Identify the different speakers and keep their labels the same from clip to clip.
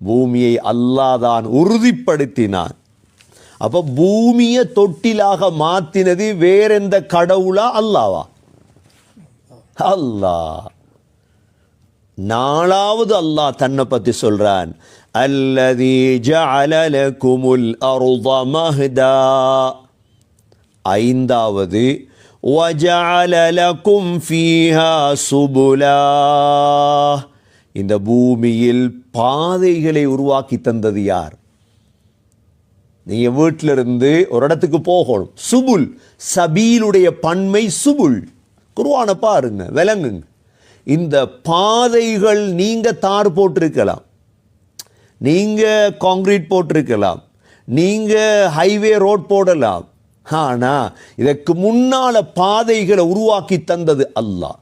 Speaker 1: பூமியை அல்லாதான் உறுதிப்படுத்தினான் அப்ப பூமியை தொட்டிலாக மாத்தினது வேறெந்த கடவுளா அல்லாவா அல்லாஹ் நாலாவது அல்லாஹ் தன்னை பத்தி சொல்றான் அல்லதி ஜஅல லகுமுல் அர்த மஹ்தா ஐந்தாவது وجعل لكم فيها سبلا இந்த பூமியில் பாதைகளை உருவாக்கி தந்தது யார்? நீங்கள் வீட்டிலிருந்து ஒரு இடத்துக்கு போகணும். சுபுல் சபீலுடைய பன்மை சுபுல். குருவான பாருங்க விளங்குங்க. இந்த பாதைகள் நீங்கள் தார் போட்டிருக்கலாம். நீங்கள் காங்கிரீட் போட்டிருக்கலாம். நீங்கள் ஹைவே ரோட் போடலாம். ஆனா இதற்கு முன்னால் பாதைகளை உருவாக்கி தந்தது அல்லாஹ்.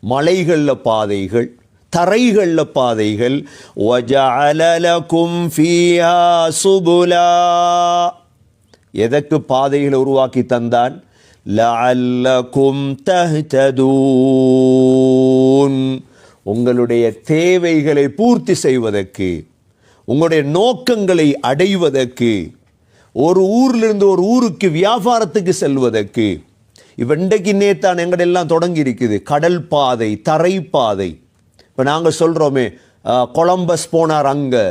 Speaker 1: மலைகளில் பாதைகள் தரைகளில் பாதைகள் ஒஜலலகும் ஃபியா சுபுலா. எதற்கு பாதைகளை உருவாக்கி தந்தான்? லஅல்லகும் தஹ்ததூன். உங்களுடைய தேவைகளை பூர்த்தி செய்வதற்கு உங்களுடைய நோக்கங்களை அடைவதற்கு ஒரு ஊர்லேருந்து ஒரு ஊருக்கு வியாபாரத்துக்கு செல்வதற்கு இவண்டைக்கு நேத்தான் எங்கடெல்லாம் தொடங்கி இருக்குது கடல் பாதை தரைப்பாதை. இப்போ நாங்கள் சொல்கிறோமே கொலம்பஸ் போனார் அங்கே.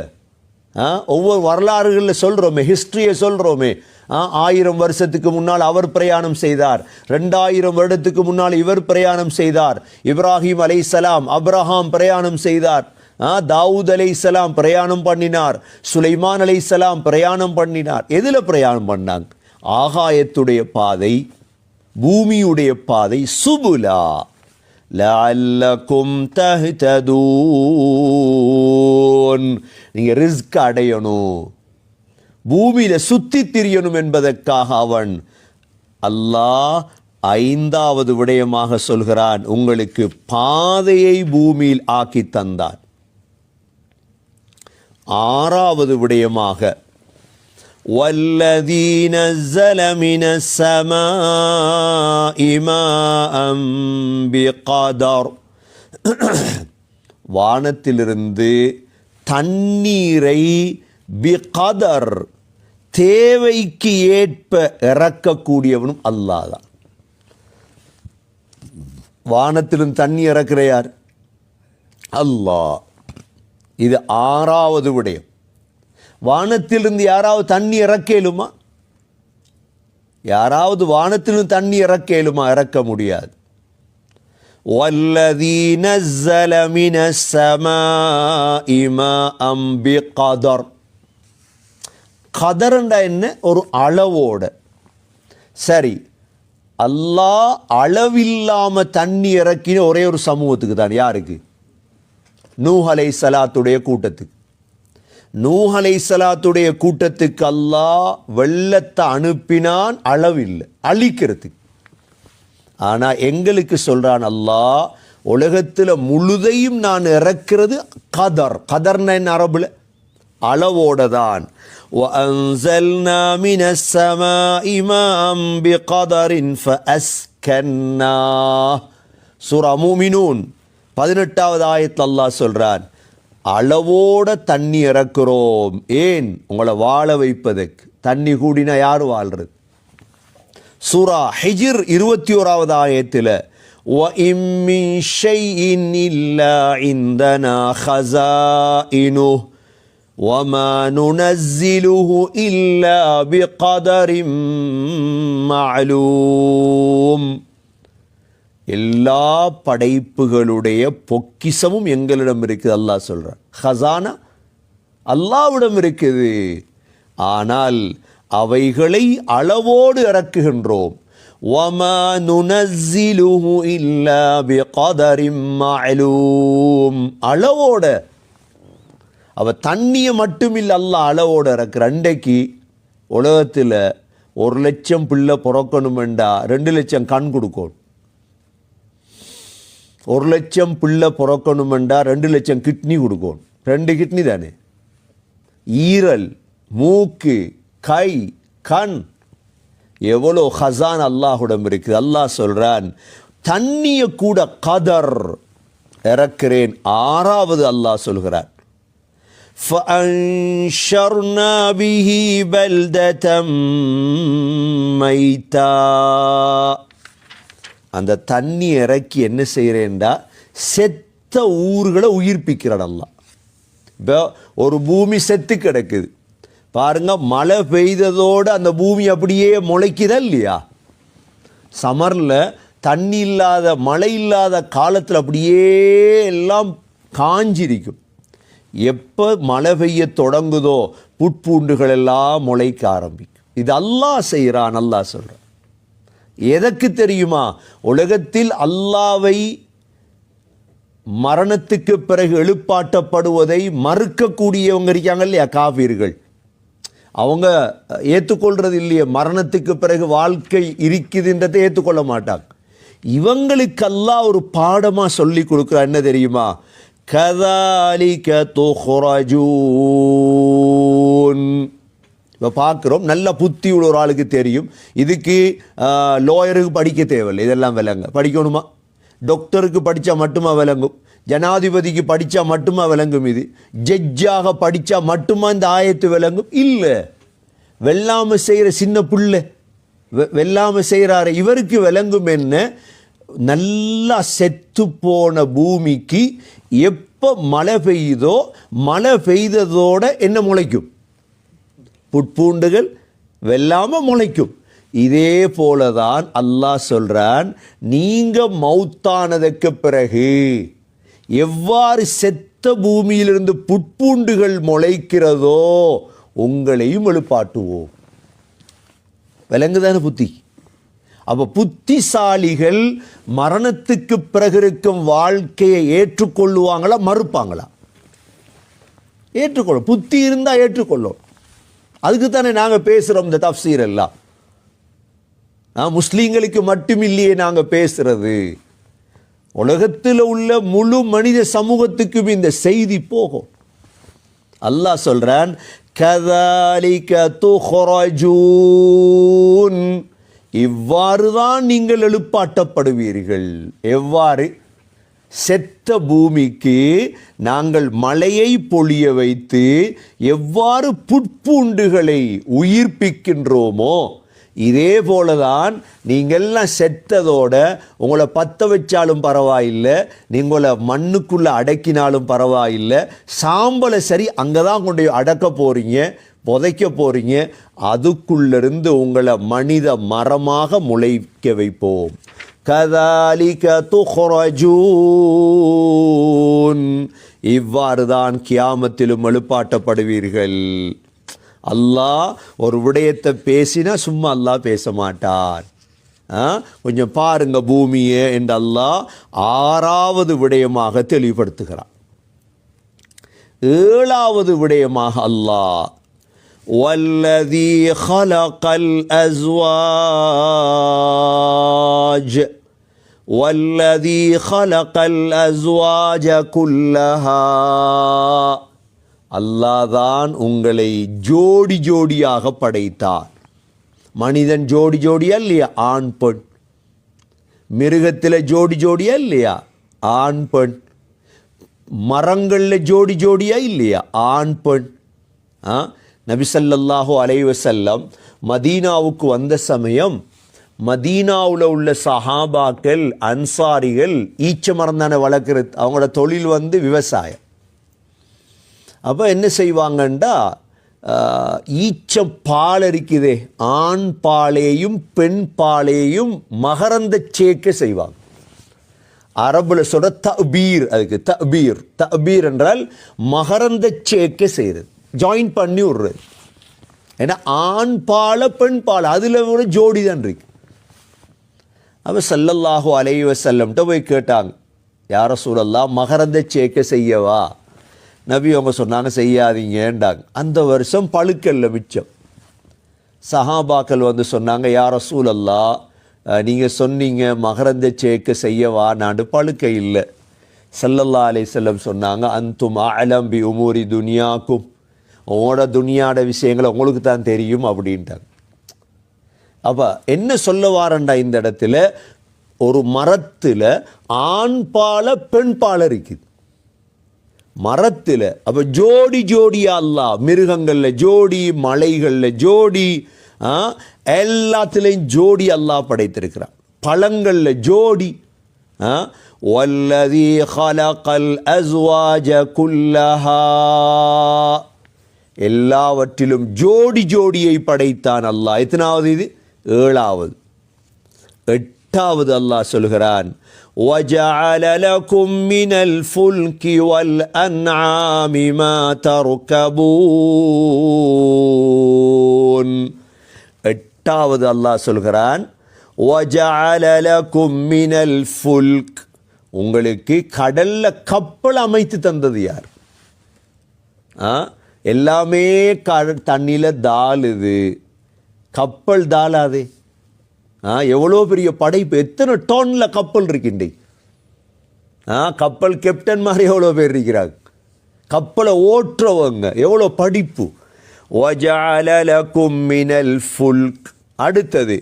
Speaker 1: ஒவ்வொரு வரலாறுகளில் சொல்கிறோமே ஹிஸ்ட்ரியை சொல்கிறோமே ஆயிரம் வருஷத்துக்கு முன்னால் அவர் பிரயாணம் செய்தார். ரெண்டாயிரம் வருடத்துக்கு முன்னால் இவர் பிரயாணம் செய்தார். இப்ராஹிம் அலை சலாம் அப்ரஹாம் பிரயாணம் செய்தார். ஆ, தாவூத் அலைசலாம் பிரயாணம் பண்ணினார். சுலைமான் அலை சலாம் பிரயாணம் பண்ணினார். எதில் பிரயாணம் பண்ணாங்க? ஆகாயத்துடைய பாதை பூமியுடைய பாதை சுபுலா. லஅல்லக்கும் தஹ்ததூன் நீங்க ரிஸ்க் அடையணும். பூமியில சுத்தி திரியணும் என்பதற்காக அவன் அல்லாஹ் ஐந்தாவது விடயமாக சொல்கிறான் உங்களுக்கு பாதையை பூமியில் ஆக்கி தந்தான். ஆறாவது விடயமாக والذي نزل من السماء ماء بقدر வானத்திலிருந்து தண்ணீரை பிகதர் தேவைக்கு ஏற்ப இறக்கக்கூடியவனும் அல்லாதான் வானத்திலிருந்து தண்ணி இறக்குற யார் அல்லாஹ் இது ஆறாவது விடயம் வானத்திலிருந்து யாராவது தண்ணி இறக்கேலுமா யாராவது வானத்திலிருந்து தண்ணி இறக்கேலுமா இறக்க முடியாது والذي نزل من السماء ماء بقدر கதர்ண்டா என்ன ஒரு அளவோட சரி அல்லாஹ் அளவில்லாம தண்ணி இறக்கின ஒரே ஒரு சமூகத்துக்கு தான் யாருக்கு நூஹ் அலை சலாத்துடைய கூட்டத்துக்கு நூஹலை சலாத்துடைய கூட்டத்துக்கு அல்லாஹ் வெள்ளத்தை அனுப்பினான் அளவில்லை அழிக்கிறது ஆனால் எங்களுக்கு சொல்கிறான் அல்லாஹ் உலகத்தில் முழுதையும் நான் இறக்கிறது கதர். கதர்னா என்ன அரபில்? அளவோட தான் சுரமுமினூன் பதினெட்டாவது ஆயத்தில் அல்லாஹ் சொல்கிறான் அளவோட தண்ணி இறக்குறோம். ஏன்? உங்களை வாழ வைப்பதற்கு. தண்ணி கூடினா யார் வாழ்றது? சூரா ஹிஜிர் இருபத்தி ஓராவது ஆயத்தில் இல்லா எல்லா படைப்புகளுடைய பொக்கிசமும் எங்களிடம் இருக்குது அல்லாஹ் சொல்றான் ஹசானா அல்லாவிடம் இருக்குது ஆனால் அவைகளை அளவோடு இறக்குகின்றோம் وَمَا نُنَزِّلُهُ إِلَّا بِقَدَرٍ مَّعْلُومٍ அளவோட அவ தண்ணியை மட்டுமில்ல அல்லாஹ் அளவோட இறக்குற அண்டைக்கு உலகத்தில் ஒரு லட்சம் பிள்ளை பிறக்கணுமெண்டா ரெண்டு லட்சம் கண் கொடுக்கணும் ஒரு லட்சம் பிள்ளை பிறக்கணுமெண்டா ரெண்டு லட்சம் கிட்னி கொடுக்கணும் ரெண்டு கிட்னி தானே ஈரல் மூக்கு கை கண் எவ்வளோ ஹசான் அல்லாஹுடம் இருக்குது அல்லாஹ் சொல்றான் தண்ணிய கூட கதர் இறக்கிறேன் ஆறாவது அல்லாஹ் சொல்கிறான் فأنشرنا به بلدة ميتا அந்த தண்ணி இறக்கி என்ன செய்கிறேன்டா செத்த ஊர்களை உயிர்ப்பிக்கிறான் அல்லாஹ். இப்போ ஒரு பூமி செத்து கிடக்குது. பாருங்க மழை பெய்ததோடு அந்த பூமி அப்படியே முளைக்குதா இல்லையா? சமரில் தண்ணி இல்லாத மழை இல்லாத காலத்தில் அப்படியே எல்லாம் காஞ்சிருக்கும். எப்போ மழை பெய்ய தொடங்குதோ புட்பூண்டுகள் எல்லாம் முளைக்க ஆரம்பிக்கும். இது அல்லா செய்கிறான் அல்லா சொல்கிறான் எதற்கு தெரியுமா? உலகத்தில் அல்லாவை மரணத்துக்கு பிறகு எழுப்பாட்டப்படுவதை மறுக்கக்கூடியவங்க இருக்காங்க இல்லையா? காபீர்கள். அவங்க ஏற்றுக்கொள்றது இல்லையே. மரணத்துக்கு பிறகு வாழ்க்கை இருக்குதுன்றதை ஏற்றுக்கொள்ள மாட்டாங்க. இவங்களுக்கெல்லாம் ஒரு பாடமாக சொல்லி கொடுக்குற. என்ன தெரியுமா? கதாலிக துஹ்ரஜூன். இப்போ பார்க்குறோம். நல்ல புத்தி உள்ள ஒரு ஆளுக்கு தெரியும். இதுக்கு லோயருக்கு படிக்க தேவையில்லை. இதெல்லாம் விளங்க படிக்கணுமா? டாக்டருக்கு படித்தா மட்டுமா விளங்கும்? ஜனாதிபதிக்கு படித்தா மட்டுமா விளங்கும் இது? ஜட்ஜாக படித்தா மட்டுமா இந்த ஆயத்து விளங்கும்? இல்லை. வெள்ளாமல் செய்கிற சின்ன புள்ள வெ- வெள்ளாமை செய்கிறாரு இவருக்கு விளங்கும் என்ன? நல்லா செத்து போன பூமிக்கு எப்போ மழை பெய்யுதோ மழை பெய்ததோட என்ன முளைக்கும்? புட்பூண்டுகள் வெல்லாமல் முளைக்கும். இதே போல தான் அல்லாஹ் சொல்கிறான் நீங்கள் மௌத்தானதுக்கு பிறகு எவ்வாறு செத்த பூமியிலிருந்து புட்பூண்டுகள் முளைக்கிறதோ உங்களையும் எழுப்பாட்டுவோம் விலங்குதான புத்தி? அப்போ புத்திசாலிகள் மரணத்துக்கு பிறகு இருக்கும் வாழ்க்கையை ஏற்றுக்கொள்ளுவாங்களா மறுப்பாங்களா? ஏற்றுக்கொள்ளும் புத்தி இருந்தால் ஏற்றுக்கொள்ளும். அதுக்கு தானே நாங்கள் பேசுகிறோம் இந்த தப்சீர் எல்லாம். நான் முஸ்லீம்களுக்கு மட்டும் இல்லையே நாங்கள் பேசுறது. உலகத்தில் உள்ள முழு மனித சமூகத்துக்கும் இந்த செய்தி போகும். அல்லாஹ் சொல்றான் கதாலிக துஹ்ரஜூன். இவ்வாறு தான் நீங்கள் எழுப்பாட்டப்படுவீர்கள். எவ்வாறு? செத்த பூமிக்கு நாங்கள் மழையை பொழிய வைத்து எவ்வாறு புட்பூண்டுகளை உயிர்ப்பிக்கின்றோமோ இதே போலதான் நீங்கள்லாம் செத்ததோட உங்களை பத்த வச்சாலும் பரவாயில்லை நீங்களை மண்ணுக்குள்ளே அடக்கினாலும் பரவாயில்லை சாம்பலை சரி அங்கே தான் கொண்டு போய் அடக்க போகிறீங்க புதைக்க போகிறீங்க அதுக்குள்ளேருந்து உங்களை மனித மரமாக முளைக்க வைப்போம். கதாலிக துஹ்ரஜூன் இவ்வாறு தான் கியாமத்திலும் எழுப்பாட்டப்படுவீர்கள் அல்லாஹ் ஒரு விடயத்தை பேசினா சும்மா அல்லாஹ் பேச மாட்டான் ஆ, கொஞ்சம் பாருங்க பூமியை என்று அல்லாஹ் ஆறாவது விடயமாக தெளிவுபடுத்துகிறான் ஏழாவது விடயமாக அல்லாஹ் والذي خلق الأزواج வல்லதி ஹலகல் அஸ்வாஜ குல்லஹா அல்லாதான் உங்களை ஜோடி ஜோடியாக படைத்தார். மனிதன் ஜோடி ஜோடியா இல்லையா? ஆண் பெண். மிருகத்தில் ஜோடி ஜோடியா இல்லையா? ஆண் பெண். மரங்களில் ஜோடி ஜோடியா இல்லையா? ஆண் பெண். நபிசல்லாஹு அலைவசல்லம் மதீனாவுக்கு வந்த சமயம் மதீனாவில் உள்ள சஹாபாக்கள் அன்சாரிகள் ஈச்ச மரம் வளர்க்குறது. அவங்களோட தொழில் வந்து விவசாயம். அப்போ என்ன செய்வாங்கண்டா ஈச்ச பால் இருக்குதே ஆண் பாலையும் பெண் பாலையும் மகரந்த சேர்க்க செய்வாங்க. அரபில் சொல்கிற தபீர் அதுக்கு தபீர். தபீர் என்றால் மகரந்த சேர்க்க செய்கிறது ஜாயின் பண்ணி விடுறது. ஏன்னா ஆண் பால பெண் பால் அதில் ஒரு ஜோடி தான் இருக்கு அப்போ சல்லல்லாஹு அலையவ செல்லம்ட்டு போய் கேட்டாங்க யார சூழல்லாம் மகரந்த சேர்க்க செய்யவா? நபி அவங்க சொன்னாங்க செய்யாதீங்கன்றாங்க. அந்த வருஷம் பழுக்கல்ல மிச்சம். சஹாபாக்கள் வந்து சொன்னாங்க யார சூழல்லா நீங்கள் சொன்னீங்க மகரந்த சேர்க்க செய்யவா நாடு பழுக்க இல்லை. சல்லல்லா செல்லம் சொன்னாங்க அந்தும் அலம்பி உமூரி துனியாக்கும். உங்களோட துனியாட விஷயங்களை உங்களுக்கு தான் தெரியும் அப்படின்ட்டாங்க. அப்ப என்ன சொல்ல வாரண்டா இந்த இடத்துல? ஒரு மரத்தில் ஆண் பால பெண் பால இருக்குது. மரத்தில் அப்போ ஜோடி ஜோடியா அல்லாஹ் மிருகங்களில் ஜோடி மலைகளில் ஜோடி ஆ, எல்லாத்துலேயும் ஜோடி அல்லாஹ் படைத்திருக்கிறான். பழங்களில் ஜோடி ஆ, வல்லதி ஹலகல் அஸ்வாஜ குல்லஹா. எல்லாவற்றிலும் ஜோடி ஜோடியை படைத்தான் அல்லாஹ் எத்தனாவது இது? ஏழாவது எட்டாவது அல்லாஹ் சொல்கிறான் وَجَعَلَ لَكُم مِّنَ الْفُلْكِ وَالْأَنْعَامِ مَا تَرْكَبُونَ எட்டாவது அல்லாஹ் சொல்கிறான் وَجَعَلَ لَكُم مِّنَ الْفُلْكِ உங்களுக்கு கடல்ல கப்பல் அமைத்து தந்தது யார் ஆ எல்லாமே க தண்ணியில் தாளுது கப்பல் தாளாதே. ஆ எவ்வளோ பெரிய படைப்பு. எத்தனை டோனில் கப்பல் இருக்கின்றே. ஆ கப்பல் கேப்டன் மாதிரி எவ்வளோ பேர் இருக்கிறாங்க கப்பலை ஓட்டுறவங்க எவ்வளோ படிப்பு. மினல் ஃபுல்க் அடுத்தது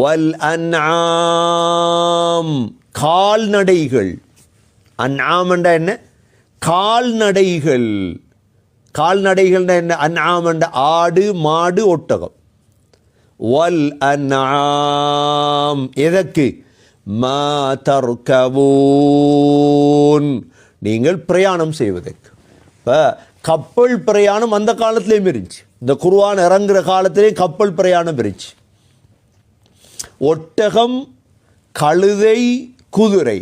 Speaker 1: வல் அன்ஆம் கால்நடைகள். அன்ஆம்ண்டா என்ன? கால்நடைகள். கால்நடைகள்னா என்ன? அன்ஆம்ண்டா ஆடு மாடு ஒட்டகம். வல் அன்ஆம் எதற்கு? மா தர்கபூன் நீங்கள் பிரயாணம் செய்வதற்கு. இப்போ கப்பல் பிரயாணம் அந்த காலத்திலேயும் இருந்துச்சு. இந்த குருவான் இறங்குற காலத்திலேயும் கப்பல் பிரயாணம் இருந்துச்சு. ஒட்டகம் கழுதை குதிரை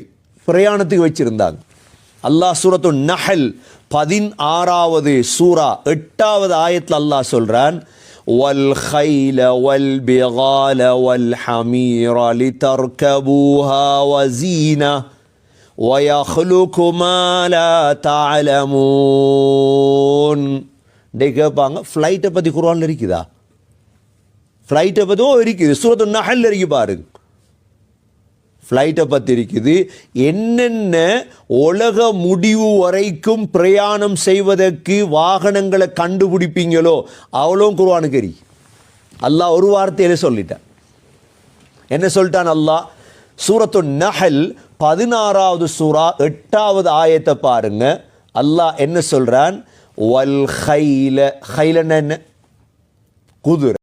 Speaker 1: பிரயாணத்துக்கு வச்சிருந்தாங்க. அல்லாஹ் சூரத்து நஹல் பதினாறாவது சூரா எட்டாவது ஆயத்தில் அல்லாஹ் சொல்கிறான் والخيل والبغال والحمير لتركبوها وزينة ويخلق ما لا تعلمون டே கேட்பாங்க ஃப்ளைட்டை பற்றி குர்ஆன்ல இருக்குதா ஃப்ளைட்டை பற்றியும் இருக்குது சூரத்து நஹல் இருக்கு பாருங்க ஃப்ளைட்டை பற்றி இருக்குது என்னென்ன உலக முடிவு வரைக்கும் பிரயாணம் செய்வதற்கு வாகனங்களை கண்டுபிடிப்பீங்களோ அவ்வளோ குருவானுக்கு எரி அல்லாஹ் ஒரு வார்த்தையில சொல்லிட்டான். என்ன சொல்லிட்டான் அல்லாஹ்? சூரத்து நஹல் பதினாறாவது சூரா எட்டாவது ஆயத்தை பாருங்க. அல்லாஹ் என்ன சொல்கிறான் வல் ஹைல ஹைலன்னா என்ன? குதிரை.